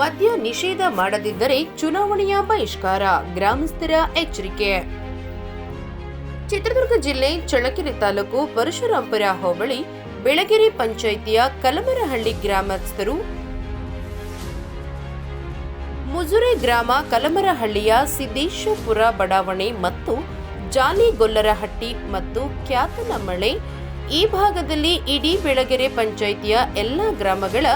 ಮದ್ಯ ನಿಷೇಧ ಮಾಡದಿದ್ದರೆ ಚುನಾವಣೆಯ ಬಹಿಷ್ಕಾರ, ಗ್ರಾಮಸ್ಥರ ಎಚ್ಚರಿಕೆ. ಚಿತ್ರದುರ್ಗ ಜಿಲ್ಲೆ ಚಳ್ಳಕೆರೆ ತಾಲೂಕು ಪರಶುರಾಂಪುರ ಹೋಬಳಿ, ಬೆಳಗೆರೆ ಪಂಚಾಯಿತಿಯ ಕಲಮರಹಳ್ಳಿ ಗ್ರಾಮಸ್ಥರು. ಮುಜುರೆ ಗ್ರಾಮ ಕಲಮರಹಳ್ಳಿಯ ಸಿದ್ದೇಶ್ವರಪುರ ಬಡಾವಣೆ ಮತ್ತು ಜಾಲಿಗೊಲ್ಲರಹಟ್ಟಿ ಮತ್ತು ಖ್ಯಾತನಮಳೆ ಈ ಭಾಗದಲ್ಲಿ ಇಡೀ ಬೆಳಗೆರೆ ಪಂಚಾಯಿತಿಯ ಎಲ್ಲ ಗ್ರಾಮಗಳ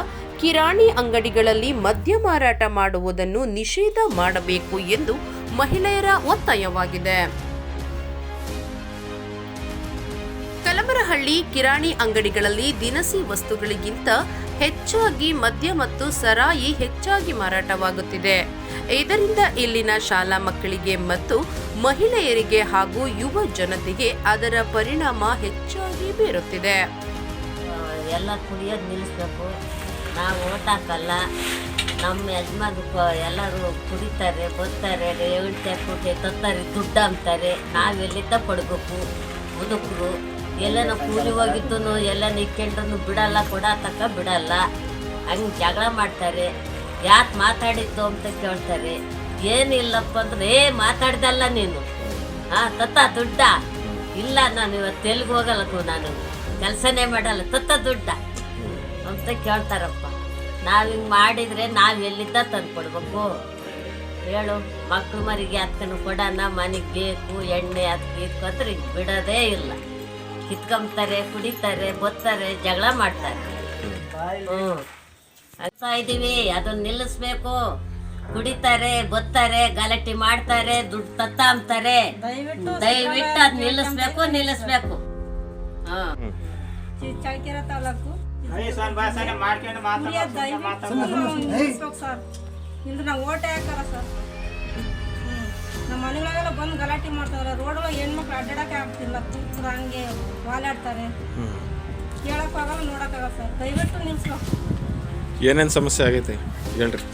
ಕಿರಾಣಿ ಅಂಗಡಿಗಳಲ್ಲಿ ಮದ್ಯ ಮಾರಾಟ ಮಾಡುವುದನ್ನು ನಿಷೇಧ ಮಾಡಬೇಕು ಎಂದು ಮಹಿಳೆಯರ ಒತ್ತಾಯವಾಗಿದೆ. ಕಲಮರಹಳ್ಳಿ ಕಿರಾಣಿ ಅಂಗಡಿಗಳಲ್ಲಿ ದಿನಸಿ ವಸ್ತುಗಳಿಗಿಂತ ಹೆಚ್ಚಾಗಿ ಮದ್ಯ ಮತ್ತು ಸರಾಯಿ ಹೆಚ್ಚಾಗಿ ಮಾರಾಟವಾಗುತ್ತಿದೆ. ಇದರಿಂದ ಇಲ್ಲಿನ ಶಾಲಾ ಮಕ್ಕಳಿಗೆ ಮತ್ತು ಮಹಿಳೆಯರಿಗೆ ಹಾಗೂ ಯುವ ಜನತೆಗೆ ಅದರ ಪರಿಣಾಮ ಹೆಚ್ಚಾಗಿ ಬೀರುತ್ತಿದೆ. ಎಲ್ಲ ಕುಡಿಯೋದು ನಿಲ್ಲಿಸ್ಬೇಕು. ನಾವು ಓಟಾಕಲ್ಲ ನಮ್ಮ ಯಜಮಾನ ಎಲ್ಲರೂ ಕುಡಿತಾರೆ, ಬರ್ತಾರೆ ಏಳ್ತೆ ಕೂಟೆ ತತ್ತಾರೆ ದುಡ್ಡು ಅಂತಾರೆ. ನಾವೆಲ್ಲಿದ್ದ ಪಡ್ಬೇಕು? ಮುದುಕರು ಎಲ್ಲನ ಕೂಲಿ ಹೋಗಿದ್ದು ಎಲ್ಲ ಇಕ್ಕೊಂಡ್ರು ಬಿಡಲ್ಲ, ಕೊಡ ತಕ್ಕ ಬಿಡಲ್ಲ. ಹಂಗೆ ಜಗಳ ಮಾಡ್ತಾರೆ. ಯಾಕೆ ಮಾತಾಡಿದ್ದು ಅಂತ ಕೇಳ್ತಾರೆ. ಏನಿಲ್ಲಪ್ಪ ಅಂದ್ರೆ, ಏ, ಮಾತಾಡ್ದಲ್ಲ ನೀನು. ಹಾಂ ತತ್ತ ದುಡ್ಡ. ಇಲ್ಲ, ನಾನು ಇವತ್ತು ತೆಲುಗು ಹೋಗಲ್ಲ ಕೂ ನಾನು. ಕೆಲಸನೇ ಮಾಡಲ್ಲ. ತತ್ತ ದುಡ್ಡ. ಅಂತ ಕೇಳ್ತಾರಪ್ಪ. ನಾವು ಹಿಂಗೆ ಮಾಡಿದರೆ ನಾವು ಎಲ್ಲಿದ್ದ ತಂದು ಕೊಡ್ಬೇಕು? ಹೇಳು ಮಕ್ಳು ಮರಿಗೆ ಅದ್ಕನು ಕೊಡೋಣ ಮನೆಗೆ ಬೇಕು ಎಣ್ಣೆ ಅದಕ್ಕೆ ಇಟ್ಕೊಂಡ್ರೆ ಈಗ ಬಿಡೋದೇ ಇಲ್ಲ. ಕಿತ್ಕೊಂಬ್ತಾರೆ ಕುಡಿತಾರೆ ಬತ್ತಾರೆ ಜಗಳ ಮಾಡ್ತಾರೆ. ಹ್ಞೂ ಆಗ್ತಾ ಇದ್ದೀವಿ ಅದನ್ನ ನಿಲ್ಲಿಸ್ಬೇಕು. ಕುಡಿತಾರೆ ಬತ್ತಾರೆ ಗಲಾಟೆ ಮಾಡ್ತಾರೆ ದುಡ್ಡು ತತ್ತ ಅಂತಾರೆ ದಯವಿಟ್ಟು ಅದು ನಿಲ್ಲಿಸ್ಬೇಕು ನಿಲ್ಲಿಸ್ಬೇಕು. ಹಾಂ ತಾಲೂಕು? ಸರ್ ಇಲ್ದ್ರೆ ನಾವು ಓಟೆ ಹಾಕಲ್ಲ ಸರ್. ನಮ್ಮ ಮನೆಗಳಿಗೆಲ್ಲ ಬಂದು ಗಲಾಟೆ ಮಾಡ್ತಾರೆ. ರೋಡ್ ಒಳಗೆ ಹೆಣ್ಮಕ್ಳು ಅಡ್ಡಾಡಕ್ಕೆ ಆಗ್ತಿಲ್ಲ. ಕೂತ್ರು ಹಂಗೆ ವಾಲಾಡ್ತಾರೆ. ಕೇಳಕ್ ಆಗಲ್ಲ ನೋಡಕ್ಕಾಗಲ್ಲ ಸರ್. ದಯವಿಟ್ಟು ನಿಲ್ಸೋ ಏನೇನು ಸಮಸ್ಯೆ ಆಗೈತೆ? ಹೇಳ್ರಿ.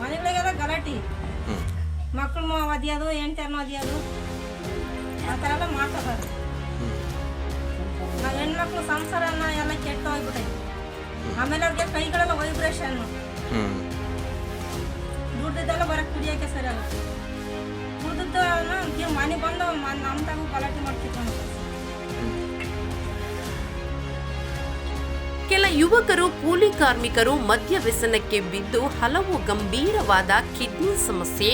ಮನೆಗಳಿಗೆಲ್ಲ ಗಲಾಟೆ. ಮಕ್ಕಳು ಒದಿಯೋದು ಅನ್ನೋ ಅದಿಯೋದು ಆ ಥರ ಎಲ್ಲ ಮಾಡ್ತಾರೆ. ನಾವು ಹೆಣ್ಮಕ್ಳು ಸಂಸಾರನ ಎಲ್ಲ ಕೆಟ್ಟ ಹೋಗ್ಬಿಟ್ಟೈತಿ ಆಮೇಲೆ ಅವ್ರಿಗೆ ಕೈಗಳೆಲ್ಲ ವೈಬ್ರೇಷನ್ ಹ್ಞೂ ದುಡ್ಡಿದ್ದೆಲ್ಲ ಬರಕ್ ಕುಡಿಯೋಕೆ ಸರಿ ಅಲ್ಲ ದುಡ್ದಿದ್ದು ಮನೆ ಬಂದು ಮ- ನಮ್ಮ ತಾಗೂ ಗಲಾಟೆ ಮಾಡ್ತಿದ್ದ ಕೆಲ ಯುವಕರು ಕೂಲಿ ಕಾರ್ಮಿಕರು ಮದ್ಯ ವ್ಯಸನಕ್ಕೆ ಬಿದ್ದು ಹಲವು ಗಂಭೀರವಾದ ಕಿಡ್ನಿ ಸಮಸ್ಯೆ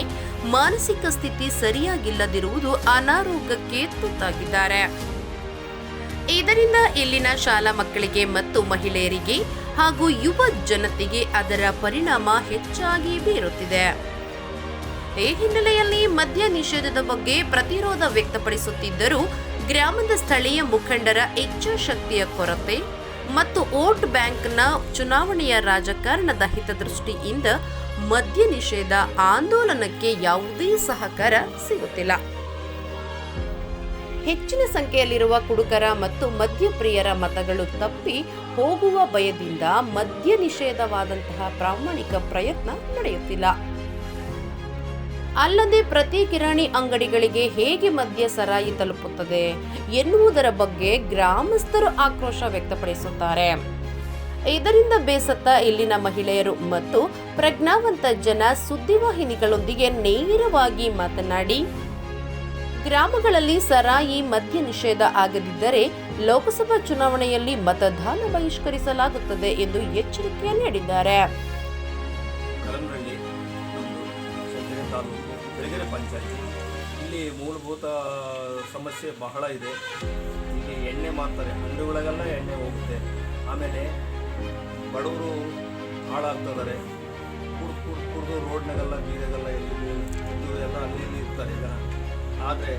ಮಾನಸಿಕ ಸ್ಥಿತಿ ಸರಿಯಾಗಿಲ್ಲದಿರುವುದು ಅನಾರೋಗ್ಯಕ್ಕೆ ತುತ್ತಾಗಿದ್ದಾರೆ. ಇದರಿಂದ ಇಲ್ಲಿನ ಶಾಲಾ ಮಕ್ಕಳಿಗೆ ಮತ್ತು ಮಹಿಳೆಯರಿಗೆ ಹಾಗೂ ಯುವ ಜನತೆಗೆ ಅದರ ಪರಿಣಾಮ ಹೆಚ್ಚಾಗಿ ಬೀರುತ್ತಿದೆ. ಈ ಹಿನ್ನೆಲೆಯಲ್ಲಿ ಮದ್ಯ ನಿಷೇಧದ ಬಗ್ಗೆ ಪ್ರತಿರೋಧ ವ್ಯಕ್ತಪಡಿಸುತ್ತಿದ್ದರೂ ಗ್ರಾಮದ ಸ್ಥಳೀಯ ಮುಖಂಡರ ಇಚ್ಛಾಶಕ್ತಿಯ ಕೊರತೆ ಮತ್ತು ವೋಟ್ ಬ್ಯಾಂಕ್ನ ಚುನಾವಣೆಯ ರಾಜಕಾರಣದ ಹಿತದೃಷ್ಟಿಯಿಂದ ಮದ್ಯ ನಿಷೇಧ ಆಂದೋಲನಕ್ಕೆ ಯಾವುದೇ ಸಹಕಾರ ಸಿಗುತ್ತಿಲ್ಲ. ಹೆಚ್ಚಿನ ಸಂಖ್ಯೆಯಲ್ಲಿರುವ ಕುಡುಕರ ಮತ್ತು ಮದ್ಯಪ್ರಿಯರ ಮತಗಳು ತಪ್ಪಿ ಹೋಗುವ ಭಯದಿಂದ ಮದ್ಯ ನಿಷೇಧವಾದಂತಹ ಪ್ರಾಮಾಣಿಕ ಪ್ರಯತ್ನ ನಡೆಯುತ್ತಿಲ್ಲ. ಅಲ್ಲದೆ ಪ್ರತಿ ಕಿರಾಣಿ ಅಂಗಡಿಗಳಿಗೆ ಹೇಗೆ ಮದ್ಯ ಸರಾಯಿ ತಲುಪುತ್ತದೆ ಎನ್ನುವುದರ ಬಗ್ಗೆ ಗ್ರಾಮಸ್ಥರು ಆಕ್ರೋಶ ವ್ಯಕ್ತಪಡಿಸುತ್ತಾರೆ. ಇದರಿಂದ ಬೇಸತ್ತ ಇಲ್ಲಿನ ಮಹಿಳೆಯರು ಮತ್ತು ಪ್ರಜ್ಞಾವಂತ ಜನ ಸುದ್ದಿವಾಹಿನಿಗಳೊಂದಿಗೆ ನೇರವಾಗಿ ಮಾತನಾಡಿ ಗ್ರಾಮಗಳಲ್ಲಿ ಸರಾಯಿ ಮದ್ಯ ನಿಷೇಧ ಆಗದಿದ್ದರೆ ಲೋಕಸಭಾ ಚುನಾವಣೆಯಲ್ಲಿ ಮತದಾನ ಬಹಿಷ್ಕರಿಸಲಾಗುತ್ತದೆ ಎಂದು ಎಚ್ಚರಿಕೆ ನೀಡಿದ್ದಾರೆ. ಇಲ್ಲಿ ಮೂಲಭೂತ ಸಮಸ್ಯೆ ಬಹಳ ಇದೆ. ಇಲ್ಲಿ ಎಣ್ಣೆ ಮಾಡ್ತಾರೆ ಅಂಗಡಿಗಳಿಗೆಲ್ಲ ಎಣ್ಣೆ ಹೋಗುತ್ತೆ. ಆಮೇಲೆ ಬಡವರು ಹಾಳಾಗ್ತಿದ್ದಾರೆ ಕುಡ್ದು ಕುಡ್ದು ಕುಡ್ದು ರೋಡ್ನಾಗೆಲ್ಲ, ಬೀದಿಗೆಲ್ಲ ಎಲ್ಲಿ ಎಲ್ಲ ಅಲ್ಲಿ ಇರ್ತಾರೆ ಜನ. ಆದರೆ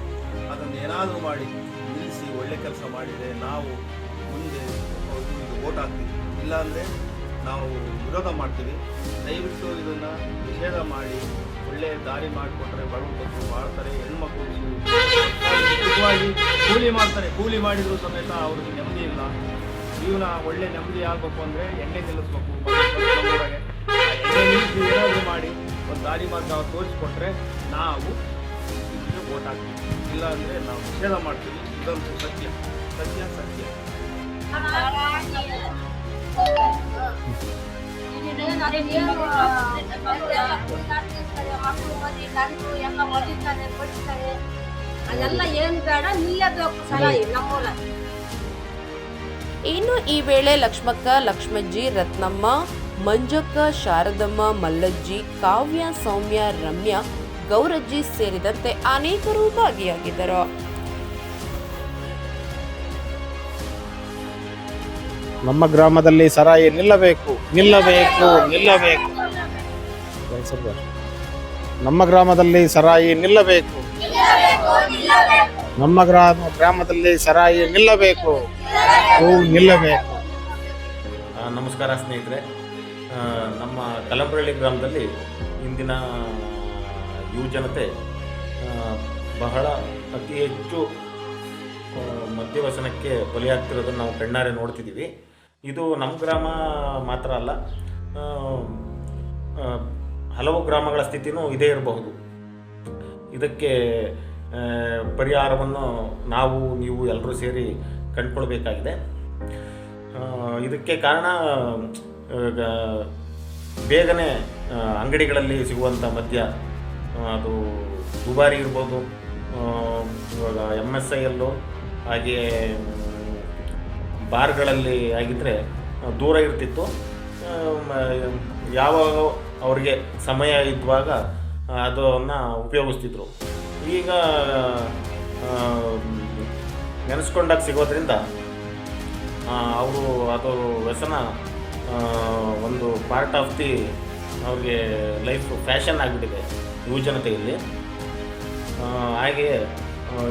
ಅದನ್ನು ಏನಾದರೂ ಮಾಡಿ ನಿಲ್ಲಿಸಿ ಒಳ್ಳೆ ಕೆಲಸ ಮಾಡಿದರೆ ನಾವು ಮುಂದೆ ಓಟ್ ಹಾಕ್ತೀವಿ. ಇಲ್ಲಾಂದರೆ ನಾವು ವಿರೋಧ ಮಾಡ್ತೀವಿ. ದಯವಿಟ್ಟು ಇದನ್ನು ನಿಷೇಧ ಮಾಡಿ ಒಳ್ಳೆ ದಾರಿ ಮಾಡಿಕೊಟ್ರೆ ಬಡವರು ಮಾಡ್ತಾರೆ, ಹೆಣ್ಮಕ್ಳು ಸುಖವಾಗಿ ಕೂಲಿ ಮಾಡ್ತಾರೆ. ಕೂಲಿ ಮಾಡಿದರೂ ಸಮೇತ ಅವ್ರಿಗೆ ನೆಮ್ಮದಿ ಇಲ್ಲ. ಜೀವನ ಒಳ್ಳೆ ನೆಮ್ಮದಿ ಆಗಬೇಕು ಅಂದರೆ ಎಣ್ಣೆ ನಿಲ್ಲಿಸ್ಬೇಕು. ಏನಾದರೂ ಮಾಡಿ ಒಂದು ದಾರಿ ಮಾರ್ಗ ಅವ್ರು ತೋರಿಸ್ಕೊಟ್ರೆ ನಾವು ಇದಕ್ಕೆ ಓಟ್ ಹಾಕ್ತೀವಿ ಇಲ್ಲ ಅಂದರೆ ನಾವು ನಿಷೇಧ ಮಾಡ್ತೀವಿ ಇದೊಂದು ಸತ್ಯ ಸತ್ಯ ಸತ್ಯ ಅದೆಲ್ಲ ಏನು ಇನ್ನು ಈ ವೇಳೆ ಲಕ್ಷ್ಮಕ್ಕ, ಲಕ್ಷ್ಮಜ್ಜಿ, ರತ್ನಮ್ಮ, ಮಂಜಕ್ಕ, ಶಾರದಮ್ಮ, ಮಲ್ಲಜ್ಜಿ, ಕಾವ್ಯ, ಸೌಮ್ಯ, ರಮ್ಯಾ ಗೌರಜ್ಜಿ ಸೇರಿದಂತೆ ಅನೇಕರು ಭಾಗಿಯಾಗಿದ್ದರು. ನಮ್ಮ ಗ್ರಾಮದಲ್ಲಿ ಸರಾಯಿ ನಿಲ್ಲಬೇಕು ನಿಲ್ಲಬೇಕು ನಿಲ್ಲಬೇಕು. ನಮ್ಮ ಗ್ರಾಮದಲ್ಲಿ ಸರಾಯಿ ನಿಲ್ಲಬೇಕು. ನಮ್ಮ ಗ್ರಾಮ ಗ್ರಾಮದಲ್ಲಿ ಸರಾಯಿ ನಿಲ್ಲಬೇಕು. ಹೂ ನಿಲ್ಲಬೇಕು. ನಮಸ್ಕಾರ ಸ್ನೇಹಿತರೆ. ನಮ್ಮ ಕಲಂಬರಳ್ಳಿ ಗ್ರಾಮದಲ್ಲಿ ಇಂದಿನ ಯುವ ಜನತೆ ಬಹಳ ಅತಿ ಹೆಚ್ಚು ಮದ್ಯವ್ಯಸನಕ್ಕೆ ಬಲಿಯಾಗ್ತಿರೋದನ್ನು ನಾವು ಕಣ್ಣಾರೆ ನೋಡ್ತಿದ್ದೀವಿ. ಇದು ನಮ್ಮ ಗ್ರಾಮ ಮಾತ್ರ ಅಲ್ಲ ಹಲವು ಗ್ರಾಮಗಳ ಸ್ಥಿತಿನೂ ಇದೇ ಇರಬಹುದು. ಇದಕ್ಕೆ ಪರಿಹಾರವನ್ನು ನಾವು, ನೀವು ಎಲ್ಲರೂ ಸೇರಿ ಕಂಡುಕೊಳ್ಬೇಕಾಗಿದೆ. ಇದಕ್ಕೆ ಕಾರಣ ಬೇಗನೆ ಅಂಗಡಿಗಳಲ್ಲಿ ಸಿಗುವಂಥ ಮದ್ಯ ಅದು ದುಬಾರಿ ಇರ್ಬೋದು. ಇವಾಗ ಎಂ ಎಸ್ ಐ ಹಾಗೆ ಬಾರ್ಗಳಲ್ಲಿ ಆಗಿದ್ದರೆ ದೂರ ಇರ್ತಿತ್ತು. ಯಾವಾಗ ಅವ್ರಿಗೆ ಸಮಯ ಇದ್ದಾಗ ಅದನ್ನು ಉಪಯೋಗಿಸ್ತಿದ್ರು. ಈಗ ನೆನೆಸ್ಕೊಂಡಾಗ ಸಿಗೋದ್ರಿಂದ ಅವರು ಅದು ವ್ಯಸನ ಒಂದು ಪಾರ್ಟ್ ಆಫ್ ದಿ ಅವ್ರಿಗೆ ಲೈಫ್ ಫ್ಯಾಷನ್ ಆಗಿಬಿಟ್ಟಿದೆ. ಯುವ ಜನತೆಯಲ್ಲಿ ಆ, ಹಾಗೆ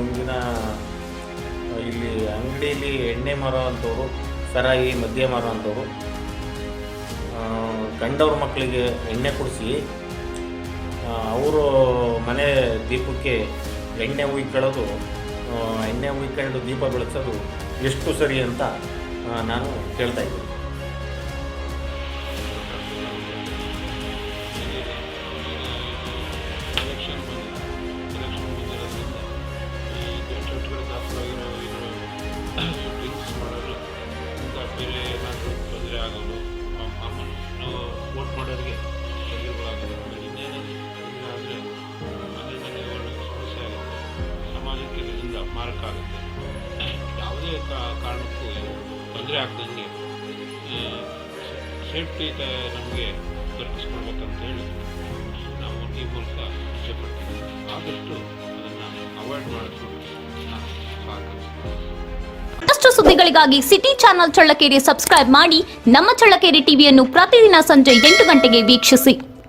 ಇಂದಿನ ಇಲ್ಲಿ ಅಂಗಡಿಯಲ್ಲಿ ಎಣ್ಣೆ ಮಾರೋ ಅಂಥವ್ರು ಸರಾಯಿ ಮದ್ಯ ಮಾರೋ ಅಂಥವ್ರು ಗಂಡವ್ರ ಮಕ್ಕಳಿಗೆ ಎಣ್ಣೆ ಕುಡಿಸಿ ಅವರು ಮನೆ ದೀಪಕ್ಕೆ ಎಣ್ಣೆ ಉಯ್ಕೊಳ್ಳೋದು ಎಣ್ಣೆ ಉಯ್ಕೊಂಡು ದೀಪ ಬೆಳೆಸೋದು ಎಷ್ಟು ಸರಿ ಅಂತ ನಾನು ಕೇಳ್ತಾ ಇದ್ದೀನಿ. ಮಾರಕ ಆಗುತ್ತೆ. ಯಾವುದೇ ಕಾರಣಕ್ಕೂ ತೊಂದರೆ ಆಗ್ದಂಗೆ ಸೇಫ್ಟಿ ನಮಗೆ ದೊರಕಿಸ್ಕೊಡ್ಬೇಕಂತ ಹೇಳಿ ನಾವು ಈ ಮೂಲಕ ಇಷ್ಟಪಡ್ತೀವಿ ಆದಷ್ಟು ಅದನ್ನು ಅವಾಯ್ಡ್ ಮಾಡಿಸ್ಕೊಂಡು ಮತ್ತಷ್ಟು ಸುದ್ದಿಗಳಿಗಾಗಿ ಸಿಟಿ ಚಾನೆಲ್ ಚಳ್ಳಕೆರೆ ಸಬ್ಸ್ಕ್ರೈಬ್ ಮಾಡಿ, ನಮ್ಮ ಚಳ್ಳಕೆರೆ ಟಿವಿಯನ್ನು ಪ್ರತಿದಿನ ಸಂಜೆ ಎಂಟು ಗಂಟೆಗೆ ವೀಕ್ಷಿಸಿ.